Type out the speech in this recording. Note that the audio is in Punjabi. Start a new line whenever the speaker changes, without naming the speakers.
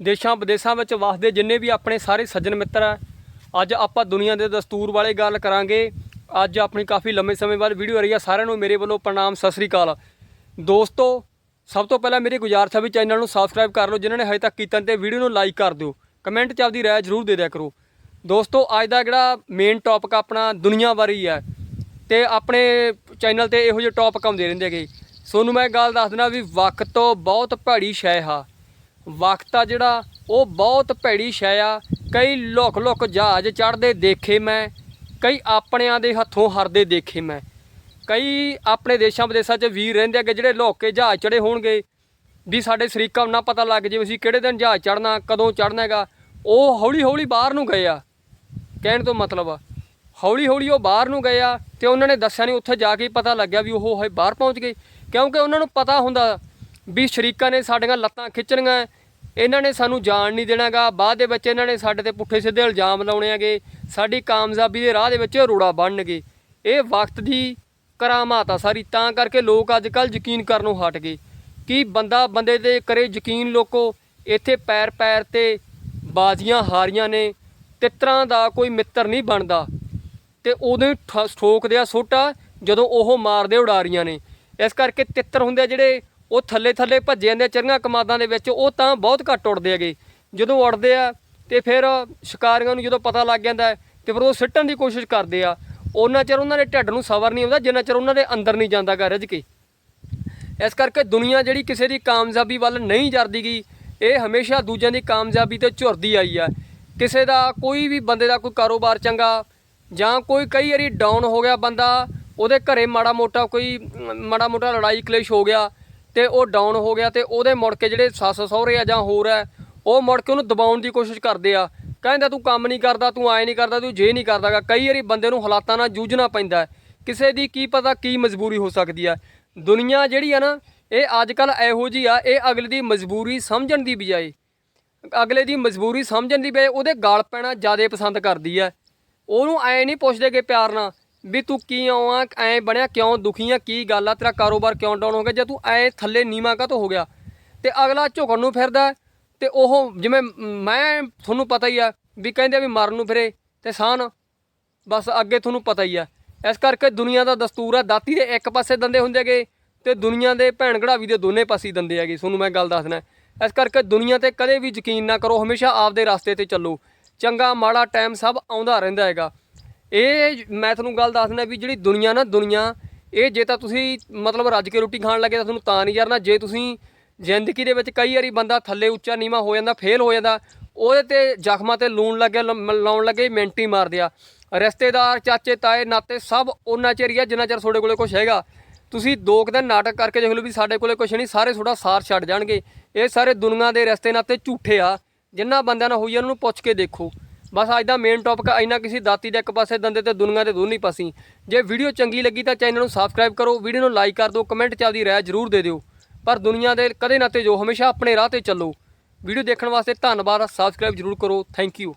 ਦੇਸ਼ਾਂ ਵਿਦੇਸ਼ਾਂ ਵਿੱਚ ਵਸਦੇ ਜਿੰਨੇ ਵੀ ਆਪਣੇ ਸਾਰੇ ਸੱਜਣ ਮਿੱਤਰ ਆ, ਅੱਜ ਆਪਾਂ ਦੁਨੀਆ ਦੇ ਦਸਤੂਰ ਵਾਲੇ ਗੱਲ ਕਰਾਂਗੇ। ਅੱਜ ਆਪਣੀ ਕਾਫੀ ਲੰਮੇ ਸਮੇਂ ਬਾਅਦ ਵੀਡੀਓ ਆ ਰਹੀ ਆ, ਸਾਰਿਆਂ ਨੂੰ ਮੇਰੇ ਵੱਲੋਂ ਪ੍ਰਣਾਮ, ਸਤਿ ਸ੍ਰੀ ਅਕਾਲ। ਦੋਸਤੋ, ਸਭ ਤੋਂ ਪਹਿਲਾਂ ਮੇਰੀ ਗੁਜ਼ਾਰਿਸ਼ ਹੈ ਵੀ ਚੈਨਲ ਨੂੰ ਸਬਸਕ੍ਰਾਈਬ ਕਰ ਲਓ, ਜਿਨ੍ਹਾਂ ਨੇ ਹਜੇ ਤੱਕ ਕੀਤਾ ਨਹੀਂ ਤੇ ਵੀਡੀਓ ਨੂੰ ਲਾਈਕ ਕਰ ਦਿਓ। ਕਮੈਂਟ 'ਚ ਆਪਦੀ ਰਾਏ ਜ਼ਰੂਰ ਦੇ ਦਿਆ ਕਰੋ। ਦੋਸਤੋ, ਅੱਜ ਦਾ ਜਿਹੜਾ ਮੇਨ ਟੌਪਿਕ ਆਪਣਾ ਦੁਨੀਆ ਬਾਰੇ ਹੈ ਤੇ ਆਪਣੇ ਚੈਨਲ ਤੇ ਇਹੋ ਜਿਹੇ ਟੌਪਿਕ ਆਉਂਦੇ ਰਹਿੰਦੇ ਹੈਗੇ। ਸੋਨੂੰ ਮੈਂ ਗੱਲ ਦੱਸ ਦਿੰਦਾ ਵੀ ਵਕਤ ਤੋਂ ਬਹੁਤ ਭੈੜੀ ਸ਼ੈ ਆ। ਵਕਤ ਆ ਜਿਹੜਾ, ਉਹ ਬਹੁਤ ਭੈੜੀ ਸ਼ੈ ਆ। ਕਈ ਲੁਕ ਲੁਕ ਜਹਾਜ਼ ਚੜਦੇ ਦੇਖੇ ਮੈਂ, ਕਈ ਆਪਣਿਆਂ ਦੇ ਹੱਥੋਂ ਹਰਦੇ ਦੇਖੇ ਮੈਂ। ਕਈ ਆਪਣੇ ਦੇਸ਼ਾਂ ਵਿਦੇਸ਼ਾਂ 'ਚ ਵੀਰ ਰਹਿੰਦੇ ਅੱਗੇ ਜਿਹੜੇ ਲੋਕ ਕੇ ਜਹਾਜ਼ ਚੜੇ ਹੋਣਗੇ, ਵੀ ਸਾਡੇ ਸ਼ਰੀਕਾਂ ਨੂੰ ਨਾ ਪਤਾ ਲੱਗ ਜੇ ਅਸੀਂ ਕਿਹੜੇ ਦਿਨ ਜਹਾਜ਼ ਚੜਨਾ ਕਦੋਂ ਚੜਨਾ ਹੈਗਾ। ਉਹ ਹੌਲੀ ਹੌਲੀ ਬਾਹਰ ਨੂੰ ਗਏ ਆ। ਕਹਿਣ ਤੋਂ ਮਤਲਬ ਆ, ਹੌਲੀ ਹੌਲੀ ਉਹ ਬਾਹਰ ਨੂੰ ਗਏ ਆ ਤੇ ਉਹਨਾਂ ਨੇ ਦੱਸਿਆ ਨਹੀਂ ਉੱਥੇ ਜਾ ਕੇ ਪਤਾ ਲੱਗਿਆ ਵੀ ਉਹ ਹੈ ਬਾਹਰ ਪਹੁੰਚ ਗਏ। ਕਿਉਂਕਿ ਉਹਨਾਂ ਨੂੰ ਪਤਾ ਹੁੰਦਾ ਵੀ ਸ਼ਰੀਕਾਂ ਨੇ ਸਾਡੀਆਂ ਲੱਤਾਂ ਖਿੱਚਣੀਆਂ ਇਹਨਾਂ ਨੇ ਸਾਨੂੰ ਜਾਣ ਨਹੀਂ ਦੇਣਾਗਾ। ਬਾਅਦ ਦੇ ਵਿੱਚ ਇਹਨਾਂ ਨੇ ਸਾਡੇ ਤੇ ਪੁੱਠੇ ਸਿੱਧੇ ਇਲਜ਼ਾਮ ਲਾਉਣੇ ਹੈਗੇ। ਸਾਡੀ ਕਾਮਯਾਬੀ ਦੇ ਰਾਹ ਦੇ ਵਿੱਚ ਰੋੜਾ ਬਣਨਗੇ। ਇਹ ਵਕਤ ਦੀ ਕਰਾਮਾਤ ਆ ਸਾਰੀ। ਤਾਂ ਕਰਕੇ ਲੋਕ ਅੱਜ ਕੱਲ ਯਕੀਨ ਕਰਨੋਂ ਹਟ ਗਏ ਕਿ ਬੰਦਾ ਬੰਦੇ ਤੇ ਕਰੇ ਯਕੀਨ ਲੋਕੋ। ਇੱਥੇ ਪੈਰ ਪੈਰ ਤੇ ਬਾਜ਼ੀਆਂ ਹਾਰੀਆਂ ਨੇ। ਤਿੱਤਰਾਂ ਦਾ ਕੋਈ ਮਿੱਤਰ ਨਹੀਂ ਬਣਦਾ। ਤੇ ਉਦੋਂ ਹੀ ਠੋਕਦੇ ਆ ਸੋਟਾ ਜਦੋਂ ਉਹ ਮਾਰਦੇ ਉਡਾਰੀਆਂ ਨੇ। ਇਸ ਕਰਕੇ ਤਿੱਤਰ ਹੁੰਦੇ ਆ ਜਿਹੜੇ ਉਹ ਥੱਲੇ ਥੱਲੇ ਭੱਜੇ ਜਾਂਦੇ ਆ ਚਰੀਆਂ ਕਮਾਦਾਂ ਦੇ ਵਿੱਚ ਉਹ ਤਾਂ ਬਹੁਤ ਘੱਟ ਉੱਡਦੇ ਹੈਗੇ। ਜਦੋਂ ਉੱਡਦੇ ਆ ਤੇ ਫਿਰ ਸ਼ਿਕਾਰੀਆਂ ਨੂੰ ਜਦੋਂ ਪਤਾ ਲੱਗ ਜਾਂਦਾ ਹੈ, ਤੇ ਫਿਰ ਉਹ ਸਿੱਟਣ ਦੀ ਕੋਸ਼ਿਸ਼ ਕਰਦੇ ਆ। ਉਹਨਾਂ ਚਿਰ ਉਹਨਾਂ ਦੇ ਢਿੱਡ ਨੂੰ ਸਬਰ ਨਹੀਂ ਆਉਂਦਾ ਜਿੰਨਾ ਚਿਰ ਉਹਨਾਂ ਦੇ ਅੰਦਰ ਨਹੀਂ ਜਾਂਦਾ ਗਾ ਰਜ ਕੇ। ਇਸ ਕਰਕੇ ਦੁਨੀਆ ਜਿਹੜੀ ਕਿਸੇ ਦੀ ਕਾਮਯਾਬੀ ਵੱਲ ਨਹੀਂ ਜਰਦੀ ਗਈ ਇਹ ਹਮੇਸ਼ਾ ਦੂਜਿਆਂ ਦੀ ਕਾਮਯਾਬੀ ਤੇ ਝੁਰਦੀ ਆਈ ਆ। ਕਿਸੇ ਦਾ ਕੋਈ ਵੀ ਬੰਦੇ ਦਾ ਕੋਈ ਕਾਰੋਬਾਰ ਚੰਗਾ ਜਾਂ ਕੋਈ ਕਈ ਵਾਰੀ ਡਾਊਨ ਹੋ ਗਿਆ ਬੰਦਾ ਉਹਦੇ ਘਰੇ ਮਾੜਾ ਮੋਟਾ ਕੋਈ ਮਾੜਾ ਮੋਟਾ ਲੜਾਈ ਕਲੇਸ਼ ਹੋ ਗਿਆ ਤੇ ਉਹ ਡਾਊਨ ਹੋ ਗਿਆ ਤੇ ਉਹਦੇ ਮੁੜ ਕੇ ਜਿਹੜੇ ਸੱਸ ਸਹੁਰੇ ਆ ਜਾਂ ਹੋਰ ਆ, ਉਹ ਮੁੜ ਕੇ ਉਹਨੂੰ ਦਬਾਉਣ ਦੀ ਕੋਸ਼ਿਸ਼ ਕਰਦੇ ਆ। ਕਹਿੰਦਾ ਤੂੰ ਕੰਮ ਨਹੀਂ ਕਰਦਾ, ਤੂੰ ਆਏ ਨਹੀਂ ਕਰਦਾ, ਤੂੰ ਜੇ ਨਹੀਂ ਕਰਦਾਗਾ। ਕਈ ਵਾਰੀ ਬੰਦੇ ਨੂੰ ਹਾਲਾਤਾਂ ਨਾਲ ਜੂਝਣਾ ਪੈਂਦਾ ਕਿਸੇ ਦੀ ਕੀ ਪਤਾ ਕੀ ਮਜਬੂਰੀ ਹੋ ਸਕਦੀ ਆ। ਦੁਨੀਆ ਜਿਹੜੀ ਆ ਨਾ, ਇਹ ਅੱਜ ਕੱਲ ਇਹੋ ਜੀ ਆ, ਇਹ ਅਗਲੇ ਦੀ ਮਜਬੂਰੀ ਸਮਝਣ ਦੀ ਬਜਾਏ। ਅਗਲੇ ਦੀ ਮਜਬੂਰੀ ਸਮਝਣ ਦੀ ਬਜਾਏ ਉਹਦੇ ਗਾਲ ਪੈਣਾ ਜ਼ਿਆਦਾ ਪਸੰਦ ਕਰਦੀ ਆ। ਉਹਨੂੰ ਐ ਨਹੀਂ ਪੁੱਛਦੇ ਪੁੱਛਦੇਗੇ ਪਿਆਰ ਨਾਲ। ਵੀ ਤੂੰ ਕੀ ਆਵਾਂ ਐ ਬਣਿਆ ਕਿਉਂ ਦੁਖੀ ਆ, ਕੀ ਗੱਲ ਆ, ਤੇਰਾ ਕਾਰੋਬਾਰ ਕਿਉਂ ਡਾਊਨ ਹੋ ਗਿਆ? ਜੇ ਤੂੰ ਐ ਥੱਲੇ ਨੀਵਾਂ ਕਾ ਹੋ ਗਿਆ? ਤੇ ਅਗਲਾ ਝੁਕਣ ਨੂੰ ਫਿਰਦਾ ਹੈ ਤੇ ਉਹ ਜਿਵੇਂ ਮੈਂ ਤੁਹਾਨੂੰ ਪਤਾ ਹੀ ਆ ਵੀ ਕਹਿੰਦੇ ਵੀ ਮਰਨ ਨੂੰ ਫਿਰੇ ਤੇ ਸਾਨ, ਬਸ ਅੱਗੇ ਤੁਹਾਨੂੰ ਪਤਾ ਹੀ ਆ। ਇਸ ਕਰਕੇ ਦੁਨੀਆ ਦਾ ਦਸਤੂਰ ਆ, ਦਾਤੀ ਦੇ ਇੱਕ ਪਾਸੇ ਦੰਦੇ ਹੁੰਦੇ ਹੈਗੇ ਤੇ ਦੁਨੀਆ ਦੇ ਭੈਣ ਘੜਾਵੀ ਦੇ ਦੋਨੇ ਪਾਸੇ ਹੀ ਦੰਦੇ ਹੈਗੇ, ਤੁਹਾਨੂੰ ਮੈਂ ਗੱਲ ਦੱਸਣਾ ਇਸ ਕਰਕੇ ਦੁਨੀਆ ਤੇ ਕਦੇ ਵੀ ਯਕੀਨ ਨਾ ਕਰੋ, ਹਮੇਸ਼ਾ ਆਪਦੇ ਰਸਤੇ ਤੇ ਚੱਲੋ। ਚੰਗਾ, ਮਾੜਾ ਟਾਈਮ ਸਭ ਆਉਂਦਾ ਰਹਿੰਦਾ ਹੈਗਾ। ਇਹ ਮੈਂ ਤੁਹਾਨੂੰ ਗੱਲ ਦੱਸ ਦਿੰਦਾ ਵੀ ਜਿਹੜੀ ਦੁਨੀਆ ਨਾ ਦੁਨੀਆ, ਇਹ ਜੇ ਤਾਂ ਤੁਸੀਂ ਮਤਲਬ ਰੱਜ ਕੇ ਰੋਟੀ ਖਾਣ ਲੱਗੇ ਤਾਂ ਤੁਹਾਨੂੰ ਤਾਂ ਨਹੀਂ ਯਾਰਨਾ ਜੇ ਤੁਸੀਂ ਜ਼ਿੰਦਗੀ ਦੇ ਵਿੱਚ ਕਈ ਵਾਰੀ ਬੰਦਾ ਥੱਲੇ ਉੱਚਾ ਨੀਵਾ ਹੋ ਜਾਂਦਾ ਫੇਲ ਹੋ ਜਾਂਦਾ, ਉਹਦੇ ਤੇ ਜ਼ਖਮਾਂ ਤੇ ਲੂਣ ਲੱਗੇ, ਲ- ਲਾਉਣ ਲੱਗੇ ਮਿੰਟੀ ਮਾਰਦੇ ਆ। ਰਿਸ਼ਤੇਦਾਰ, ਚਾਚੇ, ਤਾਏ, ਨਾਤੇ ਸਭ ਉਹਨਾਂ ਚਿਰ ਹੀ ਆ ਜਿੰਨਾ ਚਿਰ ਤੁਹਾਡੇ ਕੋਲੇ ਕੁਝ ਹੈਗਾ। ਤੁਸੀਂ ਦੋ ਕੁ ਦਿਨ ਨਾਟਕ ਕਰਕੇ ਦੇਖ ਲਓ ਵੀ ਸਾਡੇ ਕੋਲੇ ਕੁਝ ਨਹੀਂ, ਸਾਰੇ ਤੁਹਾਡਾ ਸਾਰ ਛੱਡ ਜਾਣਗੇ। ਇਹ ਸਾਰੇ ਦੁਨੀਆ ਦੇ ਰਸਤੇ ਨਾਤੇ ਝੂਠੇ ਆ। ਜਿੰਨਾ ਬੰਦਿਆਂ ਨਾਲ ਹੋਈ ਆ, ਉਹਨਾਂ ਨੂੰ ਪੁੱਛ ਕੇ ਦੇਖੋ। ਬਸ ਅੱਜ ਦਾ ਮੇਨ ਟੌਪਿਕ ਇੰਨਾ ਕਿਸੇ ਦਾਤੀ ਦੇ ਇੱਕ ਪਾਸੇ ਦੰਦੇ ਤੇ ਦੁਨੀਆ ਦੇ ਦੋਨੇ ਪਾਸੇ। ਜੇ ਵੀਡੀਓ ਚੰਗੀ ਲੱਗੀ ਤਾਂ ਚੈਨਲ ਨੂੰ ਸਬਸਕ੍ਰਾਈਬ ਕਰੋ ਵੀਡੀਓ ਨੂੰ ਲਾਈਕ ਕਰ ਦਿਓ ਕਮੈਂਟ ਚ ਆਪਦੀ ਰਾਏ ਜ਼ਰੂਰ ਦੇ ਦਿਓ। ਪਰ ਦੁਨੀਆ ਦੇ ਕਦੇ ਨਾ ਤੇ ਜੋ, ਹਮੇਸ਼ਾ ਆਪਣੇ ਰਾਹ ਤੇ ਚੱਲੋ। ਵੀਡੀਓ ਦੇਖਣ ਵਾਸਤੇ ਧੰਨਵਾਦ ਸਬਸਕ੍ਰਾਈਬ ਜ਼ਰੂਰ ਕਰੋ ਥੈਂਕ ਯੂ